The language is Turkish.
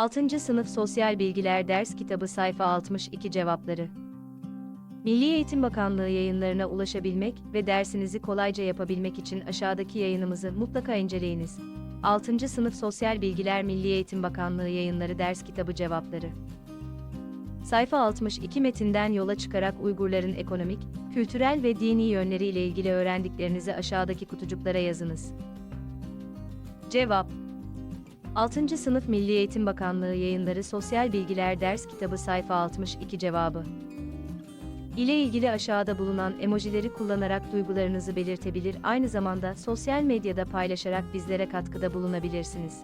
6. Sınıf Sosyal Bilgiler Ders Kitabı Sayfa 62 Cevapları Milli Eğitim Bakanlığı yayınlarına ulaşabilmek ve dersinizi kolayca yapabilmek için aşağıdaki yayınımızı mutlaka inceleyiniz. 6. Sınıf Sosyal Bilgiler Milli Eğitim Bakanlığı Yayınları Ders Kitabı Cevapları Sayfa 62 metinden yola çıkarak Uygurların ekonomik, kültürel ve dini yönleriyle ilgili öğrendiklerinizi aşağıdaki kutucuklara yazınız. Cevap 6. Sınıf Milli Eğitim Bakanlığı Yayınları Sosyal Bilgiler Ders Kitabı Sayfa 62 Cevabı ile ilgili aşağıda bulunan emojileri kullanarak duygularınızı belirtebilir, aynı zamanda sosyal medyada paylaşarak bizlere katkıda bulunabilirsiniz.